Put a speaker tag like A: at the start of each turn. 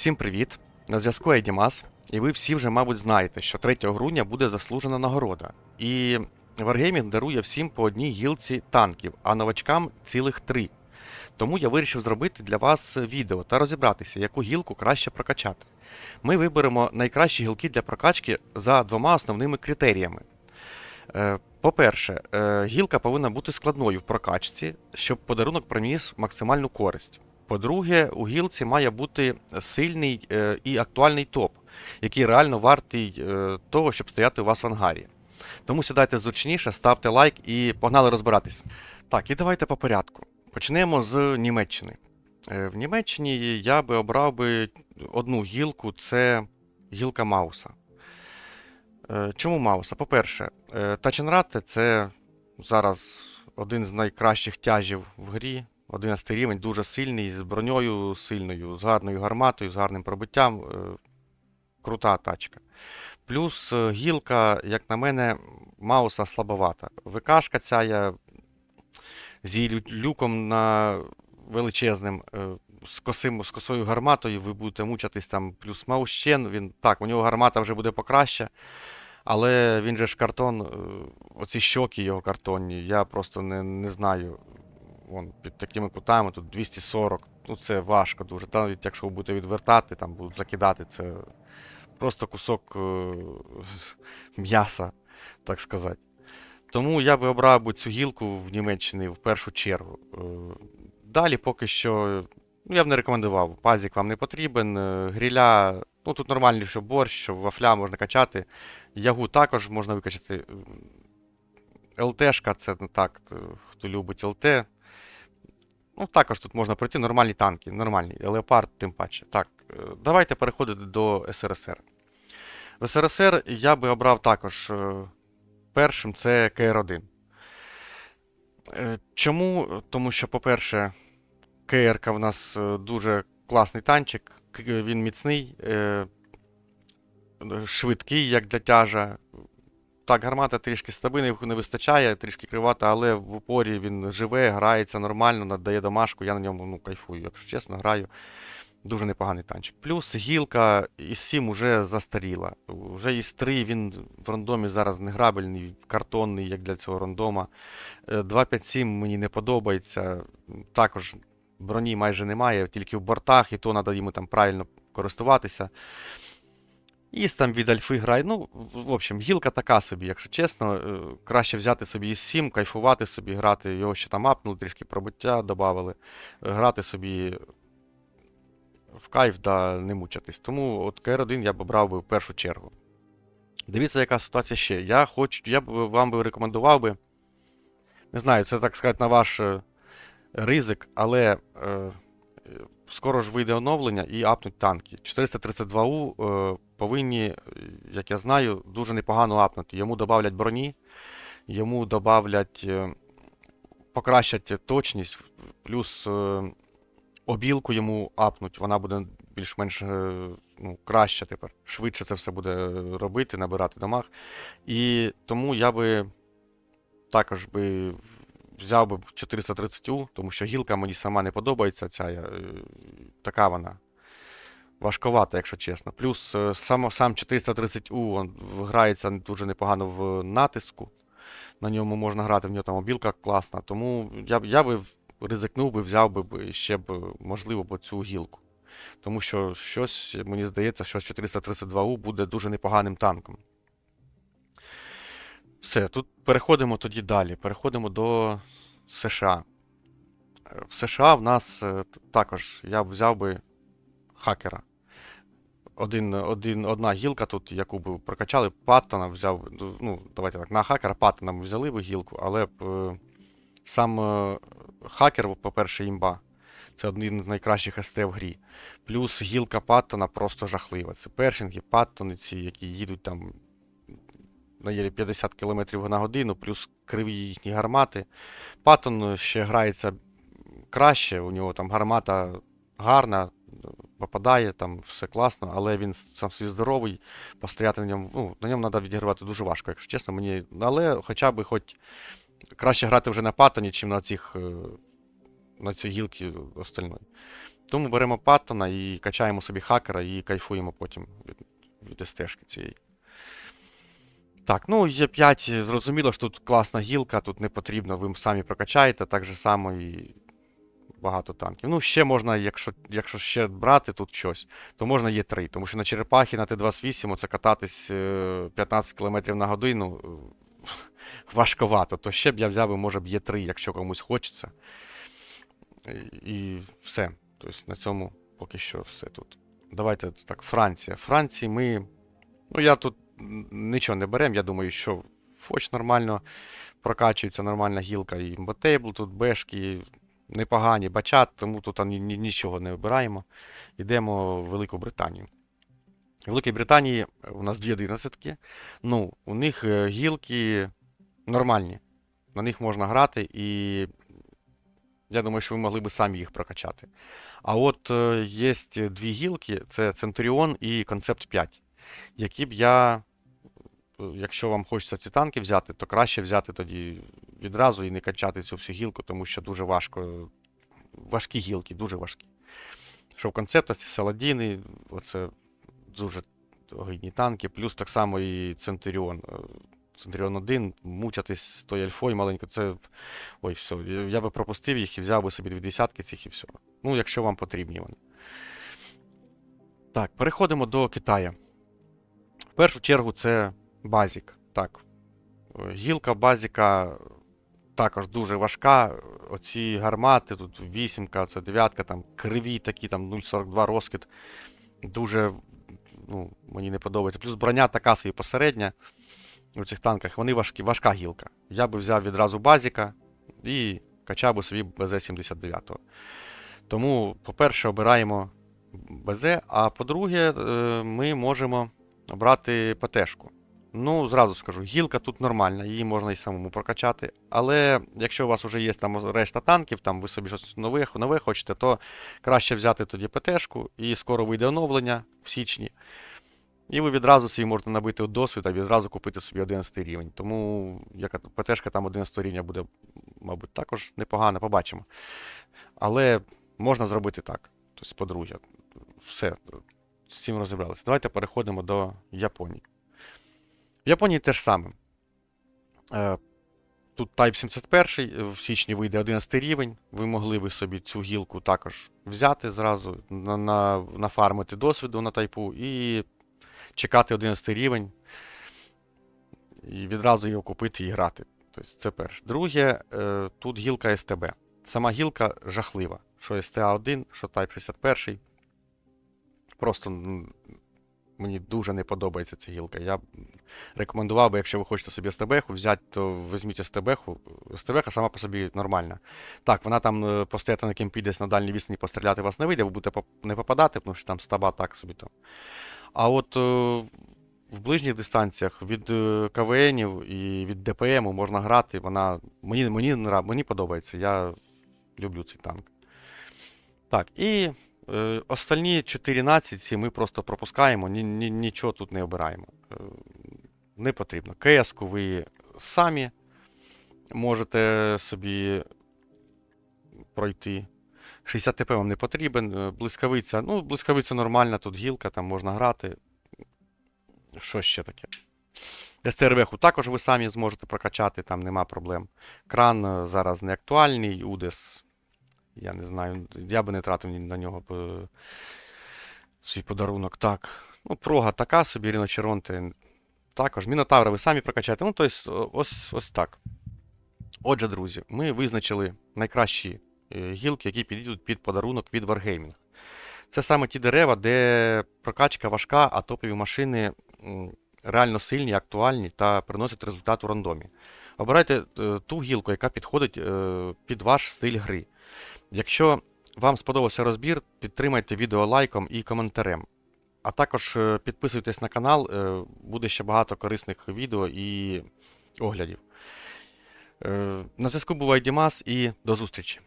A: Всім привіт! На зв'язку Едімас, і ви всі вже, мабуть, знаєте, що 3 грудня буде заслужена нагорода. І Wargaming дарує всім по одній гілці танків, а новачкам цілих три. Тому я вирішив зробити для вас відео та розібратися, яку гілку краще прокачати. Ми виберемо найкращі гілки для прокачки за двома основними критеріями. Е, По-перше, е, гілка повинна бути складною в прокачці, щоб подарунок приніс максимальну користь. По-друге, у гілці має бути сильний е, і актуальний топ, який реально вартий е, того, щоб стояти у вас в ангарі. Тому сідайте зручніше, ставте лайк і погнали розбиратись. Так, і давайте по порядку. Почнемо з Німеччини. Е, В Німеччині я би обрав би одну гілку це гілка Мауса. Чому Мауса? По-перше, Таченрате це зараз один з найкращих тяжів в грі. 11 рівень, дуже сильний, з броньою сильною, з гарною гарматою, з гарним пробиттям. е, Крута тачка. Плюс е, гілка, як на мене, Мауса слабовата. ВКшка ця я з її люком на величезним, е, з, косим, з косою гарматою ви будете мучитись там, плюс Маущен, він так, у нього гармата вже буде покраще. Але він же ж картон, оці щоки його картонні, я просто не, не знаю. Вон, під такими кутами тут 240. Ну це важко дуже. Та навіть якщо ви будете відвертати, там будуть закидати, це просто кусок е, м'яса, так сказати. Тому я би обрав би цю гілку в Німеччині в першу чергу. Е, Далі поки що, ну я б не рекомендував. Пазік вам не потрібен. е, Гріля, ну тут нормальний, що борщ, що вафля можна качати. Ягу також можна викачати. ЛТшка це не так, хто любить ЛТ. Ну, також тут можна пройти нормальні танки, нормальні. Леопард, тим паче. Так, е, давайте переходити до СРСР. В СРСР я би обрав також е, першим це КР-1. Е, Чому? Тому що, по-перше, КР в нас дуже класний танчик, він міцний, швидкий, як для тяжа. Так, гармата трішки стабильна, не вистачає, трішки кривата, але в упорі він живе, грається нормально, надає домашку. Я на ньому ну, кайфую, якщо чесно, граю. Дуже непоганий танчик. Плюс гілка із 7 уже застаріла. Вже із 3 він в рандомі зараз не грабельний, картонний, як для цього рандома. Е, 257 мені не подобається. Також броні майже немає, тільки в бортах, і то треба йому там правильно користуватися. Іс там від альфи грає. Ну, в общем, гілка така собі, якщо чесно. Е, Краще взяти собі із 7, кайфувати собі, грати. Його ще там апнули, трішки пробиття додали. Грати собі в кайф да не мучатись. Тому от КР1 я б обрав би в першу чергу. Дивіться, яка ситуація ще. Я хочу, я б вам би рекомендував би. Не знаю, це так сказати на ваш е, ризик, але е, е, скоро ж вийде оновлення і апнуть танки. 432У е, повинні, е, як я знаю, дуже непогано апнути. Йому додавлять броні, йому додавлять, е, покращать точність, плюс е, обілку йому апнуть, вона буде більш-менш е, ну, краща тепер. Швидше це все буде робити, набирати дамаг. І тому я би також би взяв би 430У, тому що гілка мені сама не подобається. Ця, е, така вона. Важковата, якщо чесно. Плюс е, сам, сам 430U він грається дуже непогано в натиску. На ньому можна грати, в нього там обілка класна. Тому я, я би ризикнув би, взяв би ще б, можливо, б цю гілку. Тому що щось, мені здається, що 432U буде дуже непоганим танком. Все, тут переходимо тоді далі. Переходимо до США. В США в нас е, також я б взяв би хакера. Один, один, одна гілка тут, яку б прокачали, Паттона взяв. ну, Ну, давайте так, на хакера Паттона ми взяли би гілку, але б е, сам е, хакер, по-перше, імба. Це один з найкращих СТ в грі. Плюс гілка Паттона просто жахлива. Це першинги, Паттони ці, які їдуть там на єлі 50 км на годину, плюс криві їхні гармати. Паттон ще грається краще, у нього там гармата гарна, попадає, там все класно, але він сам свій здоровий, постояти на ньому, ну, на ньому треба відігравати дуже важко, якщо чесно, мені. Але хоча б хоч краще грати вже на Паттоні, чим на цих е, на цій гілці остальної. Тому беремо Паттона і качаємо собі хакера і кайфуємо потім від, від стежки цієї. Так, ну є 5, зрозуміло, що тут класна гілка, тут не потрібно, ви самі прокачаєте, так же само і багато танків. Ну, ще можна, якщо, якщо ще брати тут щось, то можна є 3, тому що на черепахі на Т-28 оце кататись е, 15 км на годину е, важковато, то ще б я взяв може б є 3, якщо комусь хочеться. І, все. Тобто на цьому поки що все тут. Давайте так, Франція. Франції ми. Ну, я тут нічого не берем. Я думаю, що Фоч нормально прокачується, нормальна гілка. І Ботейбл тут бешки непогані, бачат, тому тут ні, ні- нічого не обираємо. Йдемо в Велику Британію. В Великій Британії у нас дві одинадцятки. Ну, у них е, гілки нормальні. На них можна грати, і я думаю, що ви могли би самі їх прокачати. А от е, є дві гілки: це Centurion і Concept 5, які б я, якщо вам хочеться ці танки взяти, то краще взяти тоді відразу і не качати цю всю гілку, тому що дуже важко. Важкі гілки, дуже важкі. Що в концептах ці Саладіни, оце дуже огидні танки, плюс так само і Центуріон. Центуріон 1, мучатись з тою альфою маленько, це. Ой, все. Я би пропустив їх і взяв би собі дві десятки цих і все. Ну, якщо вам потрібні вони. Так, переходимо до Китаю. В першу чергу це базік. Так. Гілка базіка також дуже важка. Оці гармати, тут вісімка, це дев'ятка, там криві такі, там 0,42 розкид. Дуже ну, мені не подобається. Плюс броня така собі посередня у цих танках. Вони важкі, важка гілка. Я би взяв відразу базіка і качав би собі БЗ-79. Тому, по-перше, обираємо БЗ, а по-друге, е, ми можемо обрати ПТшку. Ну, зразу скажу, гілка тут нормальна, її можна і самому прокачати. Але якщо у вас вже є там решта танків, там ви собі щось нове, нове хочете, то краще взяти тоді ПТшку, і скоро вийде оновлення в січні. І ви відразу собі можете набити досвід, а відразу купити собі 11 рівень. Тому яка ПТшка там 11 рівня буде, мабуть, також непогано, побачимо. Але можна зробити так. Тобто, по-друге, все, з цим розібралися. Давайте переходимо до Японії. Японії теж саме. Е, Тут Type 71, в січні вийде 11 рівень. Ви могли би собі цю гілку також взяти зразу, на, на, нафармити досвіду на тайпу і чекати 11 рівень. І відразу його купити і грати. Тобто це перше. Друге, е, тут гілка СТБ. Сама гілка жахлива. Що STA1, що Type 61. Просто мені дуже не подобається ця гілка. Я рекомендував би, якщо ви хочете собі СТБ взяти, то візьміть СТБ. СТБ сама по собі нормальна. Так, вона там е, постояти на кемпі десь на дальній відстані постріляти вас не вийде, ви будете не попадати, тому що там стаба так собі там. А от е, в ближніх дистанціях від е, КВНів і від ДПМу можна грати. Вона мені, мені, мені подобається. Я люблю цей танк. Так, і е, остальні 4 нації ми просто пропускаємо, ні, ні, нічого тут не обираємо. Е, не потрібно. КС-ку ви самі можете собі пройти. 60 ТП вам не потрібен. Е, Блискавиця. Ну, блискавиця нормальна, тут гілка, там можна грати. Що ще таке? СТРВ також ви самі зможете прокачати, там нема проблем. Кран е, зараз не актуальний, Удес. Я не знаю, я би не тратив на нього е, свій подарунок. Так. Ну, прога така собі, Ріно Ріночеронте також. Мінотавра ви самі прокачаєте. Ну, тобто, ось, ось так. Отже, друзі, ми визначили найкращі е, гілки, які підійдуть під подарунок від Wargaming. Це саме ті дерева, де прокачка важка, а топові машини реально сильні, актуальні та приносять результат у рандомі. Обирайте е, ту гілку, яка підходить під ваш стиль гри. Якщо вам сподобався розбір, підтримайте відео лайком і коментарем. А також е, підписуйтесь на канал, е, буде ще багато корисних відео і оглядів. Е, На зв'язку був Дімас і до зустрічі!